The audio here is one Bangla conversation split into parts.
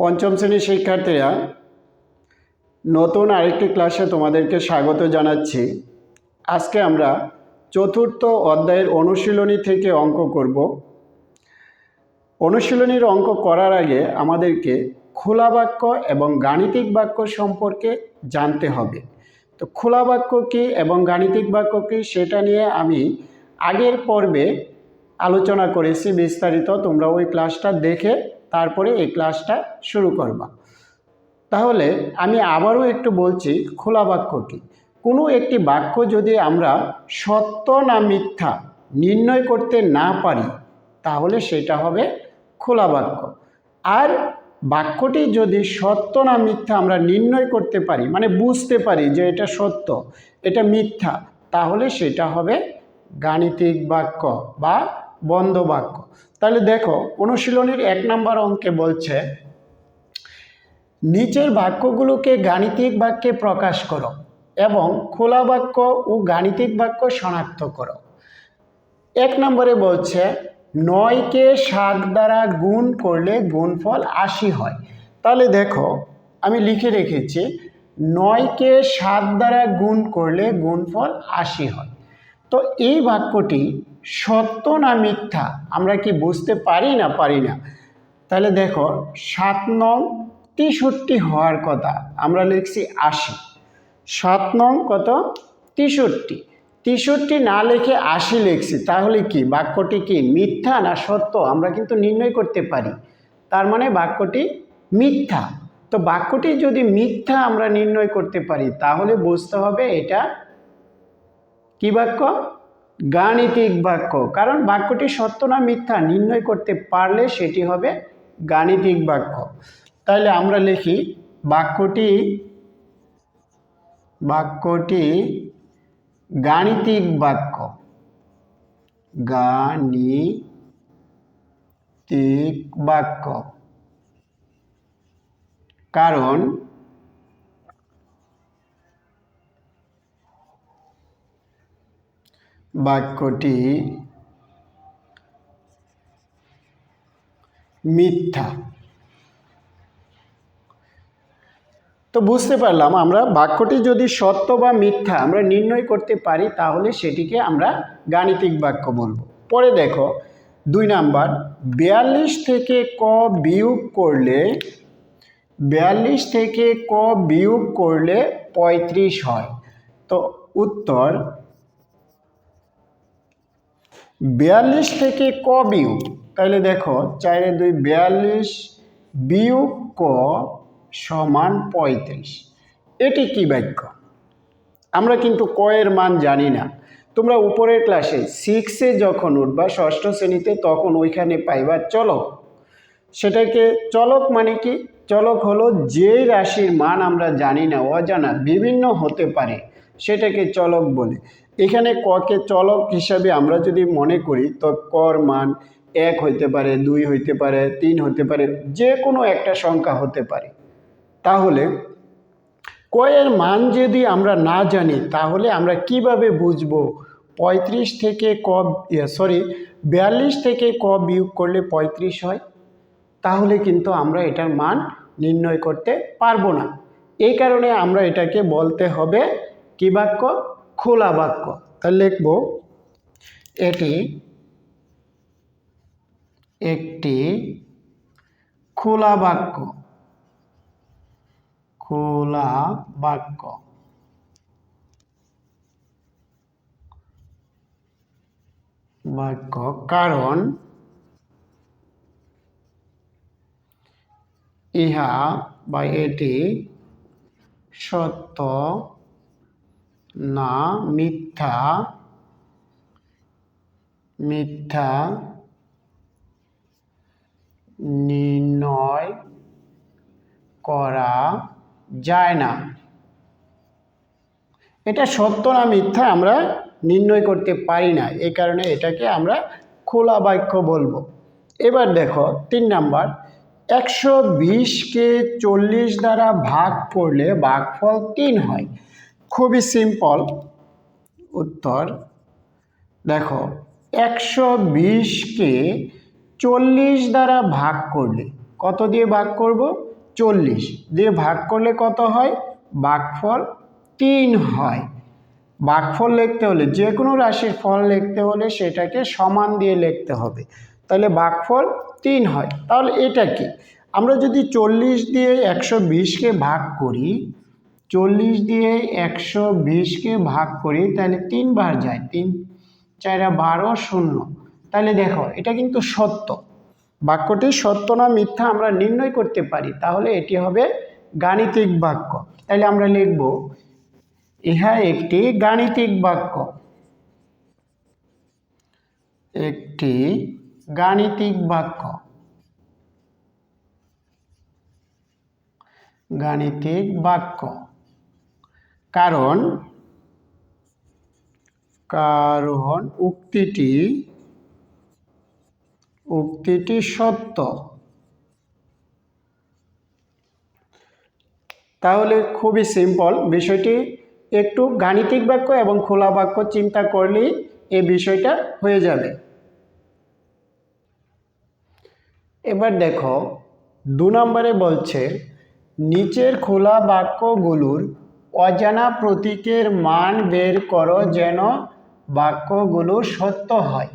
পঞ্চম শ্রেণির শিক্ষার্থীরা নতুন আরেকটি ক্লাসে তোমাদেরকে স্বাগত জানাচ্ছি। আজকে আমরা চতুর্থ অধ্যায়ের অনুশীলনী থেকে অঙ্ক করব। অনুশীলনীর অঙ্ক করার আগে আমাদেরকে খোলা বাক্য এবং গাণিতিক বাক্য সম্পর্কে জানতে হবে। তো খোলা বাক্য কী এবং গাণিতিক বাক্য কী সেটা নিয়ে আমি আগের পর্বে আলোচনা করেছি, বিস্তারিত তোমরা ওই ক্লাসটা দেখে তারপরে এই ক্লাসটা শুরু করবা। তাহলে আমি আবারও একটু বলছি, খোলা বাক্য কী কোনো একটি বাক্য যদি আমরা সত্য না মিথ্যা নির্ণয় করতে না পারি, তাহলে সেটা হবে খোলা বাক্য। আর বাক্যটি যদি সত্য না মিথ্যা আমরা নির্ণয় করতে পারি মানে বুঝতে পারি যে এটা সত্য, এটা মিথ্যা, তাহলে সেটা হবে গাণিতিক বাক্য বা বন্ধ বাক্য। তাহলে দেখো, অনুশীলনীর এক নম্বর অঙ্কে বলছে, নিচের বাক্যগুলোকে গাণিতিক বাক্যে প্রকাশ করো এবং খোলা বাক্য ও গাণিতিক বাক্য শনাক্ত করো। এক নম্বরে বলছে, নয়কে সাত দ্বারা গুণ করলে গুণফল আশি হয়। তাহলে দেখো, আমি লিখে রেখেছি, নয়কে সাত দ্বারা গুণ করলে গুণফল আশি হয়। তো এই বাক্যটি সত্য না মিথ্যা? আমরা কি বুঝতে পারি না পারি না? তাহলে দেখো, সাত নং তেষট্টি হওয়ার কথা, আমরা লিখছি আশি। সাত নং কত? তেষট্টি। তেষট্টি না লিখে আশি লিখছি, তাহলে কি? বাক্যটি কি মিথ্যা না সত্য? আমরা কিন্তু নির্ণয় করতে পারি। তার মানে বাক্যটি মিথ্যা। তো বাক্যটি যদি মিথ্যা আমরা নির্ণয় করতে পারি, তাহলে বুঝতে হবে এটা কি বাক্য? গাণিতিক বাক্য। কারণ বাক্যটি সত্য না মিথ্যা নির্ণয় করতে পারলে সেটি হবে গাণিতিক বাক্য। তাহলে আমরা লিখি, বাক্যটি বাক্যটি গাণিতিক বাক্য। গাণিতিক বাক্য। কারণ বাক্যটি মিথ্যা। তো বুঝতে পারলাম, আমরা বাক্যটি যদি সত্য বা মিথ্যা আমরা নির্ণয় করতে পারি, তাহলে সেটিকে আমরা গাণিতিক বাক্য বলব। পরে দেখো, দুই নাম্বার, বিয়াল্লিশ থেকে ক বিয়োগ করলে, বিয়াল্লিশ থেকে ক বিয়োগ করলে পঁয়ত্রিশ হয়। তো উত্তর বিয়াল্লিশ থেকে ক বিয়োগ। তাহলে দেখো, চাইলে দুই, বিয়াল্লিশ বিয়োগ ক সমান পঁয়ত্রিশ। এটি কি বাক্য? আমরা কিন্তু ক এর মান জানি না। তোমরা উপরের ক্লাসে সিক্সে যখন উঠবা, ষষ্ঠ শ্রেণীতে, তখন ওইখানে পাইবা চলক। সেটাকে চলক মানে কি? চলক হলো যেই রাশির মান আমরা জানি না, অজানা, বিভিন্ন হতে পারে। সেটাকে চলক বলে। এখানে ককে চলক হিসাবে আমরা যদি মনে করি, তো কর মান এক হইতে পারে, দুই হইতে পারে, তিন হতে পারে যে কোনো একটা সংখ্যা হতে পারে। তাহলে কয়ের মান যদি আমরা না জানি, তাহলে আমরা কীভাবে বুঝব? পঁয়ত্রিশ থেকে ক সরি বিয়াল্লিশ থেকে ক বিয়োগ করলে পঁয়ত্রিশ হয়। তাহলে কিন্তু আমরা এটার মান নির্ণয় করতে পারব না। এই কারণে আমরা এটাকে বলতে হবে কি বাক্য? খোলা বাক্য। তাহলে লিখব, এটি একটি খোলা বাক্য। খোলা বাক্য। বাক্য, কারণ ইহা বা এটি সত্য না, মিথ্যা। মিথ্যা। নির্ণয় করা যায় না। এটা সত্য না মিথ্যা আমরা নির্ণয় করতে পারি না। এই কারণে এটাকে আমরা খোলা বাক্য বলব। এবার দেখো, তিন নাম্বার, একশো বিশকে চল্লিশ দ্বারা ভাগ করলে ভাগফল তিন হয়। খুবই সিম্পল উত্তর। দেখো, একশো বিশকে চল্লিশ দ্বারা ভাগ করলে কত দিয়ে ভাগ করব? চল্লিশ। দিয়ে ভাগ করলে কত হয়? ভাগফল তিন হয়। ভাগফল লিখতে হলে যে কোনো রাশির ফল লিখতে হলে সেটাকে সমান দিয়ে লিখতে হবে। তাহলে ভাগফল তিন হয়। তাহলে এটা কি? আমরা যদি চল্লিশ দিয়ে একশো বিশকে ভাগ করি চল্লিশ দিয়ে একশো বিশকে ভাগ করি, তাহলে তিনবার যায়, তিন, চারা বারো, শূন্য। তাহলে দেখো, এটা কিন্তু সত্য। বাক্যটি সত্য না মিথ্যা আমরা নির্ণয় করতে পারি, তাহলে এটি হবে গাণিতিক বাক্য। তাহলে আমরা লিখব, ইহা একটি গাণিতিক বাক্য। একটি গাণিতিক বাক্য। গাণিতিক বাক্য। কারণ কারণ উক্তিটি উক্তিটি সত্য। তাহলে খুবই সিম্পল বিষয়টি। একটু গাণিতিক বাক্য এবং খোলা বাক্য চিন্তা করলেই এই বিষয়টা হয়ে যাবে। এবার দেখো, দু নম্বরে বলছে, নিচের খোলা বাক্যগুলোর অজানা প্রতীকের মান বের করো যেন বাক্যগুলো সত্য হয়।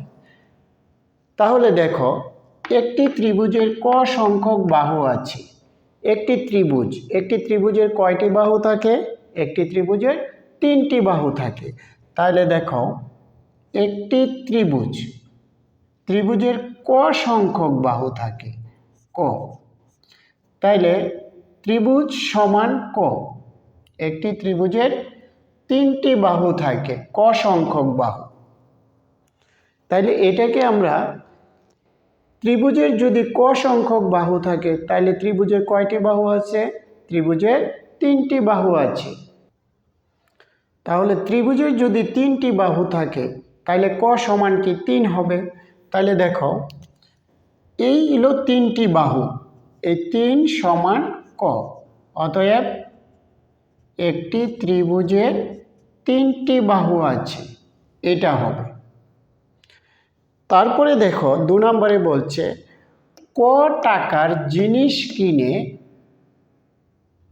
তাহলে দেখো, একটি ত্রিভুজের ক সংখ্যক বাহু আছে। একটি ত্রিভুজ, একটি ত্রিভুজের কয়টি বাহু থাকে? একটি ত্রিভুজের তিনটি বাহু থাকে। তাহলে দেখো, একটি ত্রিভুজ, ত্রিভুজের ক সংখ্যক বাহু থাকে? ক। তাইলে ত্রিভুজ সমান ক? একটি ত্রিভুজের তিনটি বাহু থাকে, ক সংখ্যক বাহু। তাইলে এটাকে আমরা ত্রিভুজের যদি ক সংখ্যক বাহু থাকে তাহলে ত্রিভুজের কয়টি বাহু আছে? ত্রিভুজের তিনটি বাহু আছে। তাহলে ত্রিভুজের যদি তিনটি বাহু থাকে তাহলে ক সমান কি তিন হবে? তাহলে দেখো, এই হলো তিনটি বাহু, এই তিন সমান ক, অতএব একটি ত্রিভুজের তিনটি বাহু আছে, এটা হবে। তারপরে দেখো, দু নম্বরে বলছে, ক টাকার জিনিস কিনে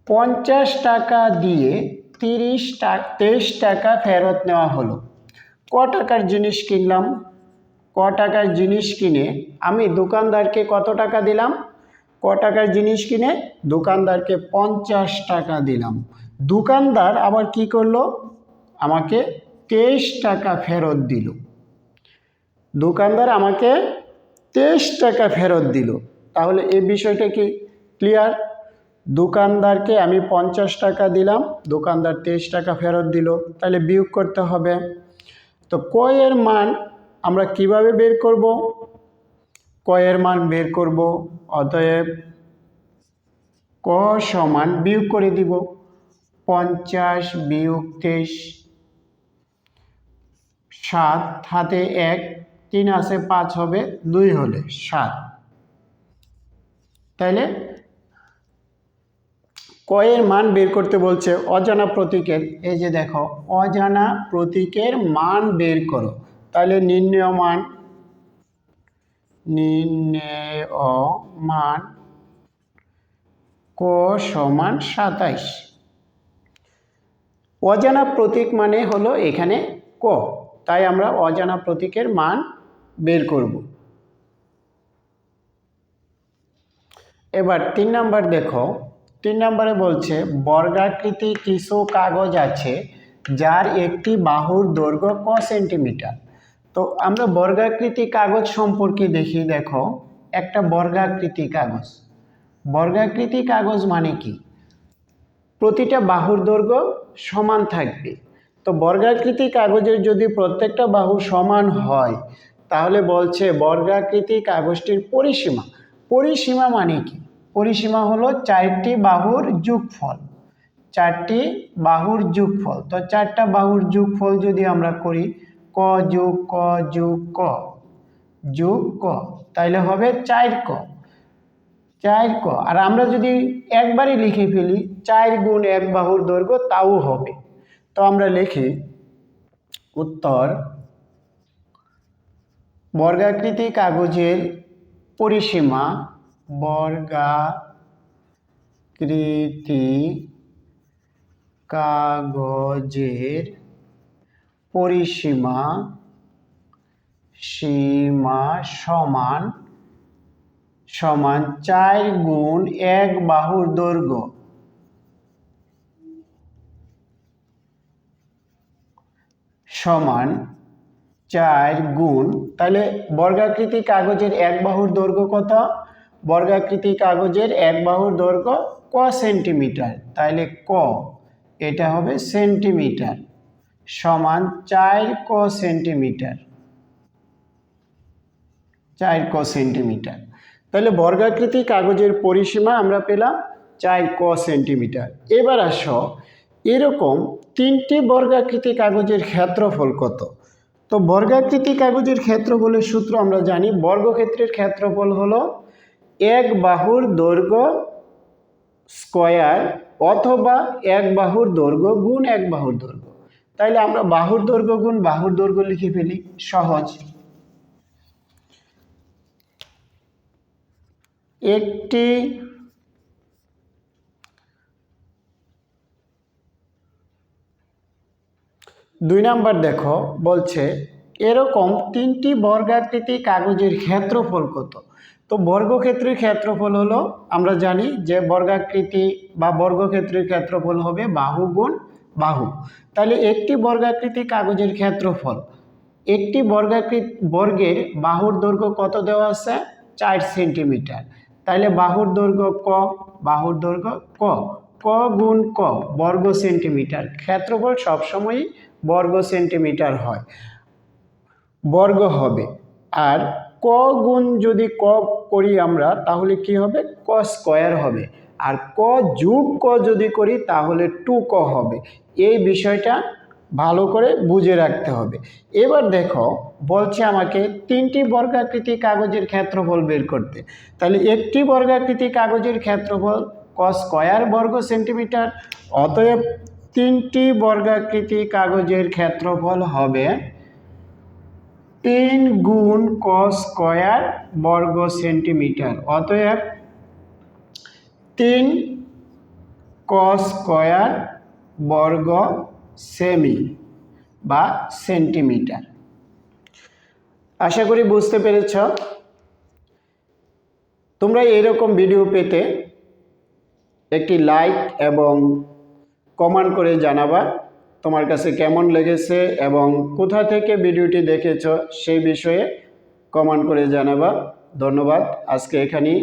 পঞ্চাশ টাকা দিয়ে তিরিশ টাকা তেইশ টাকা ফেরত নেওয়া হলো। ক টাকার জিনিস কিনলাম? ক টাকার জিনিস কিনে আমি দোকানদারকে কত টাকা দিলাম? ক টাকার জিনিস কিনে দোকানদারকে পঞ্চাশ টাকা দিলাম। দোকানদার আবার কি করল? আমাকে তেইশ টাকা ফেরত দিল। দোকানদার আমাকে তেইশ টাকা ফেরত দিল। তাহলে এই বিষয়টা কি ক্লিয়ার দোকানদারকে আমি পঞ্চাশ টাকা দিলাম, দোকানদার তেইশ টাকা ফেরত দিল। তাহলে বিয়োগ করতে হবে। তো কয়ের মান আমরা কীভাবে বের করব? কয়ের মান বের করব, অতএব ক সমান বিয়োগ করে দিব। পঞ্চাশ বিয়োগ তেইশ, সাত, হাতে এক, তিন আছে পাঁচ হবে, দুই হলে সাত। তাইলে কয়ের মান বের করতে বলছে অজানা প্রতীকের। এই যে দেখো, অজানা প্রতীকের মান বের করো। তাহলে নির্ণয় মান নির্ণয় মান, ক সমান সাতাইশ। অজানা প্রতীক মানে হলো এখানে ক। তাই আমরা অজানা প্রতীকের মান বের করব। এবার তিন নাম্বার দেখো। তিন নম্বরে বলছে, বর্গাকৃতি কিছু কাগজ আছে যার একটি বাহুর দৈর্ঘ্য ক সেন্টিমিটার। তো আমরা বর্গাকৃতি কাগজ সম্পর্কে দেখি, দেখো, একটা বর্গাকৃতি কাগজ। বর্গাকৃতি কাগজ মানে কি? প্রতিটা বাহুর দৈর্ঘ্য সমান থাকবে। তো বর্গাকৃতি কাগজের যদি প্রত্যেকটা বাহু সমান হয়, তাহলে বলছে বর্গাকৃতি কাগজটির পরিসীমা। পরিসীমা মানে কি? পরিসীমা হলো চারটি বাহুর যোগফল। চারটি বাহুর যোগফল। তো চারটা বাহুর যোগফল যদি আমরা করি, ক যোগ ক যোগ ক যোগ ক, তাইলে হবে চার ক। চার ক। আর আমরা যদি একবারই লিখে ফেলি, চার গুণ এক বাহুর দৈর্ঘ্য তাও হবে। তো আমরা লিখি উত্তর, বর্গাকৃতি কাগজের পরিসীমা বর্গা কৃতি কাগজের পরিসীমা, সীমা সমান সমান চার গুণ এক বাহুর দৈর্ঘ্য। সমান চার গুণ, তাহলে বর্গাকৃতি কাগজের এক বাহুর দৈর্ঘ্য কত? বর্গাকৃতি কাগজের এক বাহুর দৈর্ঘ্য ক সেন্টিমিটার, তাহলে ক, এটা হবে সেন্টিমিটার। সমান চার ক সেন্টিমিটার। চার ক সেন্টিমিটার। তাহলে বর্গাকৃতি কাগজের পরিসীমা আমরা পেলাম চার ক সেন্টিমিটার। এবার আসো, এরকম তিনটি বর্গাকৃতি কাগজের ক্ষেত্রফল কত? তো বর্গাকৃতি কাগজের ক্ষেত্রফলের সূত্র আমরা জানি, বর্গক্ষেত্রের ক্ষেত্রফল হলো এক বাহুর দৈর্ঘ্য স্কয়ার অথবা এক বাহুর দৈর্ঘ্য গুণ এক বাহুর দৈর্ঘ্য। তাইলে আমরা বাহুর দৈর্ঘ্য গুণ বাহুর দৈর্ঘ্য লিখে ফেলি, সহজ। একটি দুই নাম্বার দেখো, বলছে, এরকম তিনটি বর্গাকৃতি কাগজের ক্ষেত্রফল কত? তো বর্গক্ষেত্রের ক্ষেত্রফল হলো, আমরা জানি যে বর্গাকৃতি বা বর্গক্ষেত্রের ক্ষেত্রফল হবে বাহু গুণ বাহু। তাহলে একটি বর্গাকৃতি কাগজের ক্ষেত্রফল, একটি বর্গাকৃত বর্গের বাহুর দৈর্ঘ্য কত দেওয়া আছে? চার সেন্টিমিটার। তাহলে বাহুর দৈর্ঘ্য ক, বাহুর দৈর্ঘ্য ক। ক গুণ ক, বর্গ সেন্টিমিটার। ক্ষেত্রফল সবসময়ই বর্গ সেন্টিমিটার হয়। বর্গ হবে। আর ক গুণ যদি ক করি আমরা, তাহলে কি হবে? ক স্কয়ার হবে। আর ক যুগ ক যদি করি, তাহলে টু ক হবে। এই বিষয়টা ভালো করে বুঝে রাখতে হবে। এবার দেখো, বলছে আমাকে তিনটি বর্গাকৃতি কাগজের ক্ষেত্রফল বের করতে। তাহলে একটি বর্গাকৃতি কাগজের ক্ষেত্রফল ক স্কয়ার বর্গ সেন্টিমিটার অতএব তিনটি বর্গাকৃতি কাগজের ক্ষেত্রফল হবে তিন গুণ ক স্কয়ার বর্গ সেন্টিমিটার অতএব তিন ক স্কয়ার বর্গ সেমি বা সেন্টিমিটার। আশা করি বুঝতে পেরেছ। তোমরা এরকম ভিডিও পেতে একটি লাইক এবং কমেন্ট করে জানাবা তোমার কাছে কেমন লেগেছে এবং কোথা থেকে ভিডিওটি দেখেছ সেই বিষয়ে কমেন্ট করে জানাবা। ধন্যবাদ। আজকে এখানেই